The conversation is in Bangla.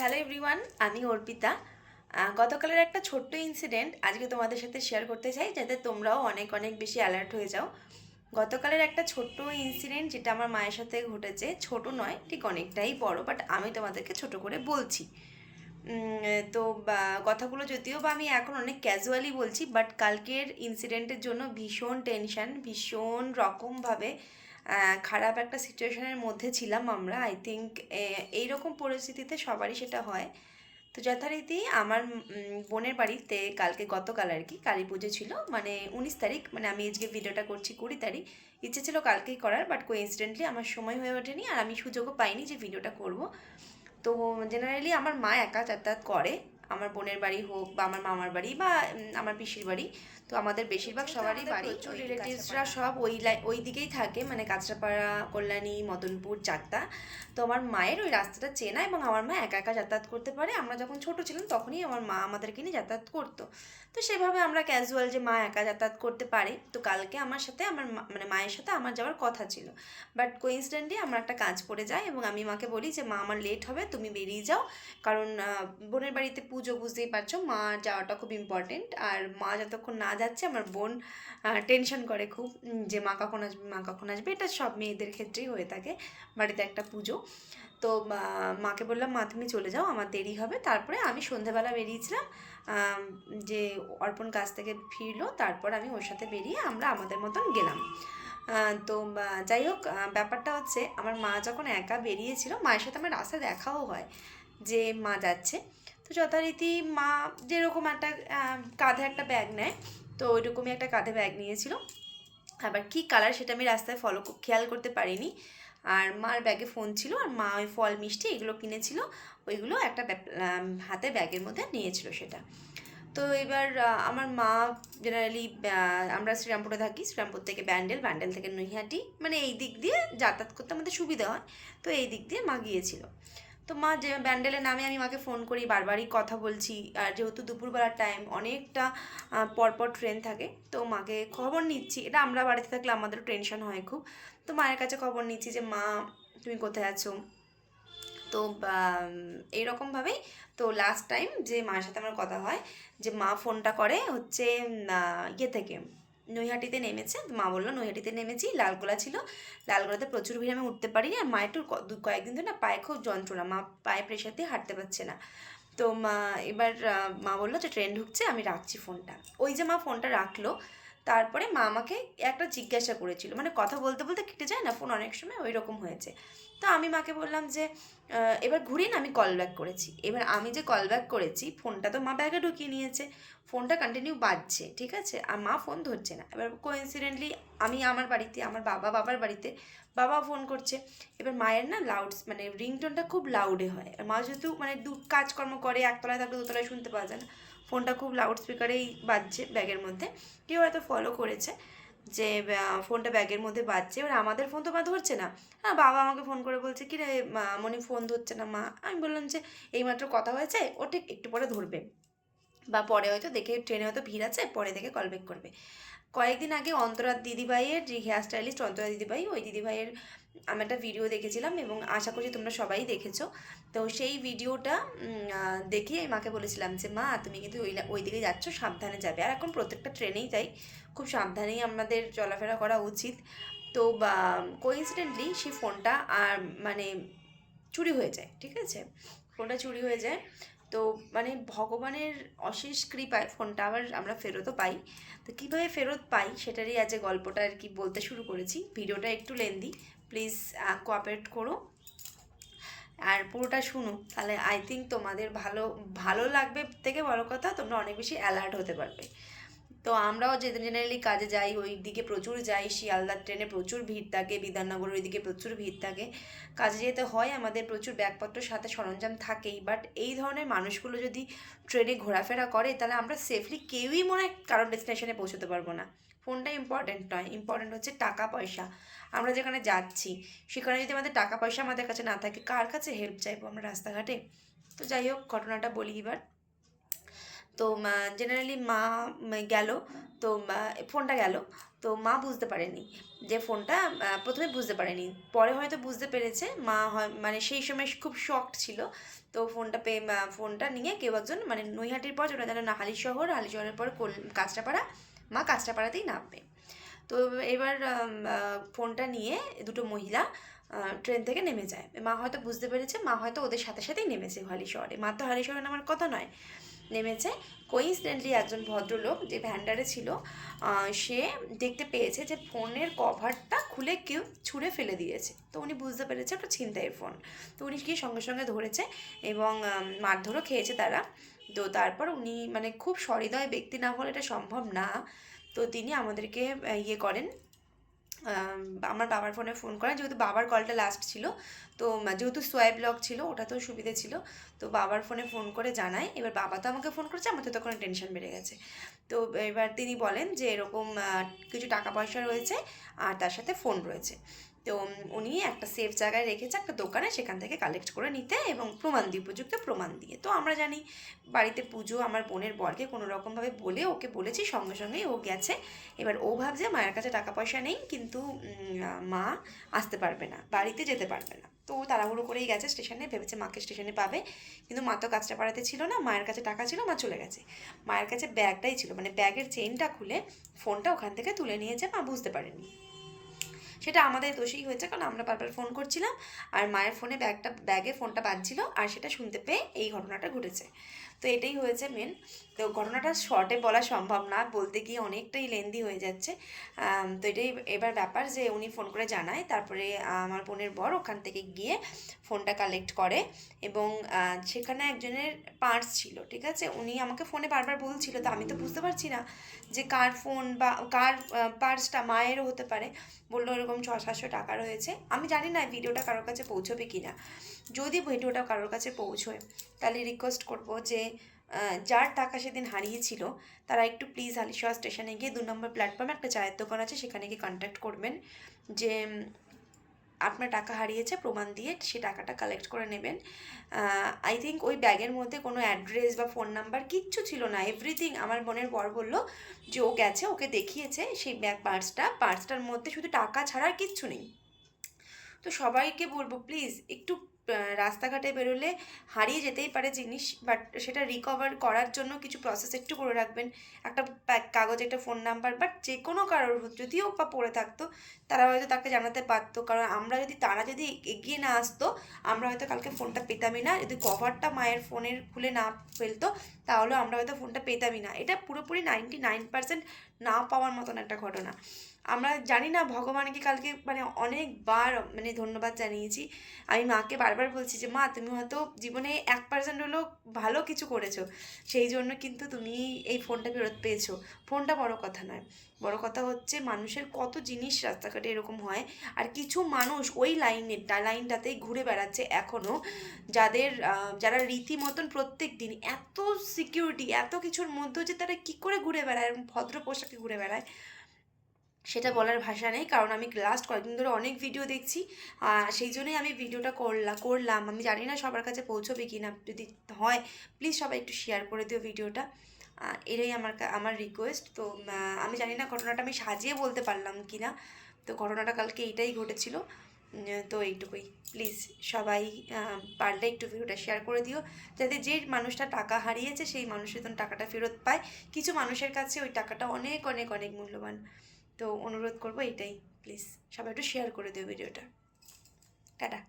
হ্যালো এভরিওয়ান আমি অর্পিতা। গতকালের একটা ছোট্ট ইনসিডেন্ট আজকে তোমাদের সাথে শেয়ার করতে চাই, যাতে তোমরাও অনেক অনেক বেশি অ্যালার্ট হয়ে যাও। গতকালের একটা ছোট্ট ইনসিডেন্ট যেটা আমার মায়ের সাথে ঘটেছে, ছোট নয়, ঠিক অনেকটাই বড় বাট আমি তোমাদেরকে ছোট করে বলছি। তো কথাগুলো যদিও বা আমি এখন অনেক ক্যাজুয়ালি বলছি বাট কালকের ইনসিডেন্টের জন্য ভীষণ টেনশন ভীষণ রকমভাবে খারাপ একটা সিচুয়েশনের মধ্যে ছিলাম আমরা। আই থিঙ্ক এইরকম পরিস্থিতিতে সবারই সেটা হয়। তো যথারীতি আমার বোনের বাড়িতে কালকে গতকাল আর কি কালী পুজো ছিল। মানে উনিশ তারিখ মানে আমি আজকে ভিডিওটা করছি কুড়ি তারিখ। ইচ্ছে ছিল কালকেই করার বাট কোইন্সিডেন্টলি আমার সময় হয়ে ওঠেনি আর আমি সুযোগও পাইনি যে ভিডিওটা করব। তো জেনারেলি আমার মা একা যাতায়াত করে। আমার বোনের বাড়ি হোক বা আমার মামার বাড়ি বা আমার পিসির বাড়ি তো আমাদের বেশিরভাগ সবারই বাড়ি রিলেটিভসরা সব ওই ওই দিকেই থাকে মানে কাঁচরাপাড়া কল্যাণী মদনপুর চাকদা। তো আমার মায়ের ওই রাস্তাটা চেনা এবং আমার মা একা একা যাতায়াত করতে পারে। আমরা যখন ছোট ছিলাম তখনই আমার মা আমাদেরকে নিয়ে যাতায়াত করতো। তো সেভাবে আমরা ক্যাজুয়াল যে মা একা যাতায়াত করতে পারে তো কালকে আমার সাথে আমার মা- মানে মায়ের সাথে আমার যাওয়ার কথা ছিল। বাট কোইন্সিডেন্টলি আমার একটা কাজ পড়ে যায় এবং আমি মাকে বলি যে মা আমার লেট হবে তুমি বেরিয়ে যাও। কারণ বোনের বাড়িতে পুজো বুঝতেই পারছ, মা যাওয়াটা খুব ইম্পর্টেন্ট আর মা যতক্ষণ না যাচ্ছে আমার বোন টেনশন করে খুব যে মা কখন আসবে, মা কখন আসবে, এটা সব মেয়েদের ক্ষেত্রেই হয়ে থাকে বাড়িতে একটা পুজো। তো মাকে বললাম, মা, তুমি চলে যাও, আমার দেরি হবে। তারপরে আমি সন্ধেবেলা বেরিয়েছিলাম যে অর্পণ কাছ থেকে ফিরলো, তারপর আমি ওর সাথে বেরিয়ে আমরা আমাদের মতন গেলাম। তো যাই হোক ব্যাপারটা হচ্ছে, আমার মা যখন একা বেরিয়েছিল, মায়ের সাথে আমার রাস্তায় দেখাও হয়, যে মা যাচ্ছে। তো যথারীতি মা যেরকম একটা কাঁধে একটা ব্যাগ নেয়, তো ওইরকমই একটা কাঁধে ব্যাগ নিয়েছিল। আবার কী কালার সেটা আমি রাস্তায় ফলো খেয়াল করতে পারিনি। আর মার ব্যাগে ফোন ছিল, আর মা ওই ফল, মিষ্টি এগুলো কিনেছিল, ওইগুলো একটা হাতে ব্যাগের মধ্যে নিয়েছিল সেটা। তো এবার আমার মা জেনারেলি আমরা শ্রীরামপুরে থাকি, শ্রীরামপুর থেকে ব্যান্ডেল ব্যান্ডেল থেকে নৈহাটি মানে এই দিক দিয়ে যাতায়াত করতে আমাদের সুবিধা হয়। তো এই দিক দিয়ে মা গিয়েছিল। তো মা, যে ব্যান্ডেলের নামে আমি মাকে ফোন করি, বারবারই কথা বলছি। আর যেহেতু দুপুরবেলার টাইম অনেকটা পরপর ট্রেন থাকে, তো মাকে খবর নিচ্ছি। এটা আমরা বাড়িতে থাকলে আমাদেরও টেনশন হয় খুব। তো মায়ের কাছে খবর নিচ্ছি যে, মা, তুমি কোথায় আছো? তো এইরকমভাবেই তো লাস্ট টাইম যে মায়ের সাথে আমার কথা হয়, যে মা ফোনটা করে হচ্ছে ইয়ে থেকে। নৈহাটিতে নেমেছে। মা বলল, নৈহাটিতে নেমেছি, লালগোলা ছিল। লালগোলাতে প্রচুর ভিড়, আমি উঠতে পারিনি। আর মায়ের একটু কয়েকদিন ধরে না পায়ে খুব যন্ত্রণা, মা পায়ে প্রেশার দিয়ে হাঁটতে পারছে না। তো মা, এবার মা বলল যে ট্রেন ঢুকছে, আমি রাখছি ফোনটা ওই যে মা ফোনটা রাখল তারপরে মা আমাকে একটা জিজ্ঞাসা করেছিল। মানে কথা বলতে বলতে কেটে যায় না ফোন অনেক সময় ওই রকম হয়েছে। তো আমি মাকে বললাম যে এবার ঘুরিয়ে না, আমি কল ব্যাক করেছি। এবার আমি যে কল ব্যাক করেছি ফোনটা তো মা ব্যাগে ঢুকিয়ে নিয়েছে। ফোনটা কন্টিনিউ বাজছে, ঠিক আছে? আর মা ফোন ধরছে না। এবার কোইন্সিডেন্টলি আমি আমার বাড়িতে, আমার বাবা বাবার বাড়িতে বাবা ফোন করছে। এবার মায়ের না লাউড মানে রিংটোনটা খুব লাউডে হয়। আর মা যেহেতু মানে দু, কাজকর্ম করে, একতলায় থাকলে দোতলায় শুনতে পাওয়া যায় না। ফোনটা খুব লাউড স্পিকারেই বাজছে ব্যাগের মধ্যে। কেউ হয়তো ফলো করেছে যে ফোনটা ব্যাগের মধ্যে বাজছে। এবার আমাদের ফোন তো মা ধরছে না। হ্যাঁ বাবা আমাকে ফোন করে বলছে, কি রে মনি ফোন ধরছে না মা? আমি বললাম যে, এইমাত্র কথা হয়েছে, ও ঠিক একটু পরে ধরবে। বা পরে হয়তো দেখে ট্রেনে হয়তো ভিড় আছে, পরে দেখে কল ব্যাক করবে। কয়েকদিন আগে অন্তরা দিদিভাইয়ের যে হেয়ার স্টাইলিস্ট অন্তরা দিদিভাই, ওই দিদিভাইয়ের আমি একটা ভিডিও দেখেছিলাম এবং আশা করছি তোমরা সবাই দেখেছ। তো সেই ভিডিওটা দেখে মাকে বলেছিলাম যে, মা, তুমি কিন্তু ওই ওই দিকে যাচ্ছ, সাবধানে যাবে। আর এখন প্রত্যেকটা ট্রেনেই তাই খুব সাবধানেই আমাদের চলাফেরা করা উচিত। তো, বা কোইন্সিডেন্টলি সেই ফোনটা আর মানে চুরি হয়ে যায়, ঠিক আছে? ফোনটা চুরি হয়ে যায়। তো মানে ভগবানের অশেষ কৃপায় ফোনটা আবার আমরা ফেরতও পাই। তো কীভাবে ফেরত পাই সেটারই আজ গল্পটা আর কি বলতে শুরু করেছি। ভিডিওটা একটু লেন্দি, প্লিজ কোঅপারেট করো। আর পুরোটা শুনো, তাহলে আই থিঙ্ক তোমাদের ভালো ভালো লাগবে থেকে বড় কথা, তোমরা অনেক বেশি অ্যালার্ট হতে পারবে। তো আমরাও যে জেনারেলি কাজে যাই, ওই দিকে প্রচুর যাই শিয়ালদার ট্রেনে প্রচুর ভিড় থাকে, বিধাননগর ওই দিকে প্রচুর ভিড় থাকে। কাজে যেতে হয়, আমাদের প্রচুর ব্যাগপত্র সাথে সরঞ্জাম থাকেই বাট এই ধরনের মানুষগুলো যদি ট্রেনে ঘোরাফেরা করে, তাহলে আমরা সেফলি কেউই মনে হয় কারোর ডেস্টিনেশনে পৌঁছতে পারব না। ফোনটা ইম্পর্ট্যান্ট নয় ইম্পর্ট্যান্ট হচ্ছে টাকা পয়সা। আমরা যেখানে যাচ্ছি, সেখানে যদি আমাদের টাকা পয়সা আমাদের কাছে না থাকে, কার কাছে হেল্প চাইব আমরা রাস্তাঘাটে? তো যাই হোক, ঘটনাটা বলি এবার। তো জেনারেলি মা গেল, তো ফোনটা গেল, তো মা বুঝতে পারেনি যে ফোনটা প্রথমে বুঝতে পারেনি। পরে হয়তো বুঝতে পেরেছে, মা হয় মানে সেই সময় খুব শকড ছিল, তো ফোনটা পেয়ে ফোনটা নিয়ে কেউ একজন মানে নৈহাটির পর যেটা যেন না, হালিশহর, হালিশহরের পর কোল, কাঁচরাপাড়া, মা কাঁচরাপাড়াতেই নামবে। তো এবার ফোনটা নিয়ে দুটো মহিলা ট্রেন থেকে নেমে যায়। মা হয়তো বুঝতে পেরেছে, মা হয়তো ওদের সাথে সাথেই নেমেছে হালিশহরে। মা তো হালিশহরে নামার কথা নয়। নেমেছে। কোইন্সিডেন্টলি একজন ভদ্রলোক যে ভ্যান্ডারে ছিল সে দেখতে পেয়েছে যে ফোনের কভারটা খুলে কেউ ছুঁড়ে ফেলে দিয়েছে। তো উনি বুঝতে পেরেছে ওটা ছিনতাইয়ের ফোন। তো উনি গিয়ে সঙ্গে সঙ্গে ধরেছে এবং মারধরও খেয়েছে তারা। তো তারপর উনি মানে খুব সহৃদয় ব্যক্তি না হলে এটা সম্ভব না। তো তিনি আমাদেরকে ইয়ে করেন আমার বাবার ফোনে ফোন করা, যেহেতু বাবার কলটা লাস্ট ছিল, তো যেহেতু সোয়াইপ লক ছিল ওটাতেও সুবিধে ছিল, তো বাবার ফোনে ফোন করে জানায় এবার বাবা তো আমাকে ফোন করেছে, আমার তো তখন টেনশন বেড়ে গেছে। তো এবার তিনি বলেন যে এরকম কিছু টাকা পয়সা রয়েছে, আর তার সাথে ফোন রয়েছে। তো উনি একটা সেফ জায়গায় রেখেছে, একটা দোকানে সেখান থেকে কালেক্ট করে নিতে এবং প্রমাণ দিয়ে, উপযুক্ত প্রমাণ দিয়ে। তো আমরা জানি বাড়িতে পুজো আমার বোনের বরকে কোনো রকমভাবে বলে ওকে বলেছি, সঙ্গে সঙ্গেই ও গেছে। এবার ও ভাবছে মায়ের কাছে টাকা পয়সা নেই, কিন্তু মা আসতে পারবে না, বাড়িতে যেতে পারবে না। তো ও তাড়াহুড়ো করেই গেছে স্টেশনে, ভেবেছে মাকে স্টেশনে পাবে, কিন্তু মা তো কাজটা পাড়াতে ছিল না, মায়ের কাছে টাকা ছিল, মা চলে গেছে। মায়ের কাছে ব্যাগটাই ছিল মানে ব্যাগের চেনটা খুলে ফোনটা ওখান থেকে তুলে নিয়েছে, মা বুঝতে পারেনি। সেটা আমাদের দোষেই হয়েছে, কারণ আমরা বারবার ফোন করছিলাম আর মায়ের ফোনে ব্যাগটা ব্যাগে ফোনটা বাজছিল আর সেটা শুনতে পেয়ে এই ঘটনাটা ঘটেছে। তো এটাই হয়েছে মেন তো ঘটনাটা শর্টে বলা সম্ভব না, বলতে গিয়ে অনেকটাই লেন্দি হয়ে যাচ্ছে। তো এটাই এবার ব্যাপার যে উনি ফোন করে জানায়, তারপরে আমার বোনের বর ওখান থেকে গিয়ে ফোনটা কালেক্ট করে এবং সেখানে একজনের পার্স ছিল, ঠিক আছে? উনি আমাকে ফোনে বারবার বলছিল, তো আমি তো বুঝতে পারছি না যে কার ফোন বা, কার পার্সটা মায়েরও হতে পারে। বলল এরকম ছ সাতশো টাকা রয়েছে। আমি জানি না ভিডিওটা কারোর কাছে পৌঁছবে কি না যদি ভিডিওটা কারোর কাছে পৌঁছয়, তাহলে রিকোয়েস্ট করব যে যার টাকা সেদিন হারিয়েছিল, তারা একটু প্লিজ হালিশোয়া স্টেশনে গিয়ে দু নম্বর প্ল্যাটফর্মে একটা চায়ের দোকান আছে, সেখানে গিয়ে কন্ট্যাক্ট করবেন। যে আপনার টাকা হারিয়েছে, প্রমাণ দিয়ে সে টাকাটা কালেক্ট করে নেবেন। আই থিঙ্ক ওই ব্যাগের মধ্যে কোনো অ্যাড্রেস বা ফোন নাম্বার কিচ্ছু ছিল না। এভরিথিং আমার বোনের বর বলল যে ও গেছে, ওকে দেখিয়েছে, সেই ব্যাগ পার্সটা পার্সটার মধ্যে শুধু টাকা ছাড়ার কিচ্ছু নেই। তো সবাইকে বলব প্লিজ একটু রাস্তাঘাটে বেরোলে হারিয়ে যেতেই পারে জিনিস বাট সেটা রিকভার করার জন্য কিছু প্রসেস একটু করে রাখবেন। একটা কাগজে, একটা ফোন নাম্বার বাট যে কোনো কারোর যদিও বা পড়ে থাকতো, তারা হয়তো তাকে জানাতে পারতো। কারণ আমরা যদি, তারা যদি এগিয়ে না আসতো, আমরা হয়তো কালকে ফোনটা পেতামই না। যদি কভারটা মায়ের ফোনের খুলে না ফেলতো তাহলে আমরা হয়তো ফোনটা পেতামই না। এটা পুরোপুরি নাইনটি নাইন পার্সেন্ট না পাওয়ার মতন একটা ঘটনা। আমরা জানি না, ভগবানকে কালকে মানে অনেকবার মানে ধন্যবাদ জানিয়েছি। আমি মাকে বারবার বলছি যে, মা, তুমি হয়তো জীবনে এক পার্সেন্ট হলেও ভালো কিছু করেছ। সেই জন্য কিন্তু তুমি এই ফোনটা ফেরত পেয়েছ। ফোনটা বড় কথা নয়। বড় কথা হচ্ছে মানুষের কত জিনিস রাস্তাঘাটে এরকম হয়, আর কিছু মানুষ ওই লাইনের লাইনটাতেই ঘুরে বেড়াচ্ছে এখনও যাদের যারা রীতিমতন প্রত্যেক দিন এত সিকিউরিটি এত কিছুর মধ্যেও যে তারা কী করে ঘুরে বেড়ায়, ভদ্র পোশাকে ঘুরে বেড়ায়। সেটা বলার ভাষা নেই, কারণ আমি লাস্ট কয়েকদিন ধরে অনেক ভিডিও দেখছি সেই জন্যই আমি ভিডিওটা করলাম করলাম। আমি জানি না সবার কাছে পৌঁছবে কি না যদি হয় প্লিজ সবাই একটু শেয়ার করে দিও ভিডিওটা এটাই আমার আমার রিকোয়েস্ট তো আমি জানি না ঘটনাটা আমি সাজিয়ে বলতে পারলাম কি না তো ঘটনাটা কালকে এইটাই ঘটেছিল। তো এইটুকুই। প্লিজ সবাই পারলে একটু ভিডিওটা শেয়ার করে দিও, যাতে যে মানুষটা টাকা হারিয়েছে, সেই মানুষের টাকাটা ফেরত পায়। কিছু মানুষের কাছে ওই টাকাটা অনেক অনেক অনেক মূল্যবান। তো অনুরোধ করব এটাই প্লিজ সবাই একটু শেয়ার করে দিও ভিডিওটা টাটা।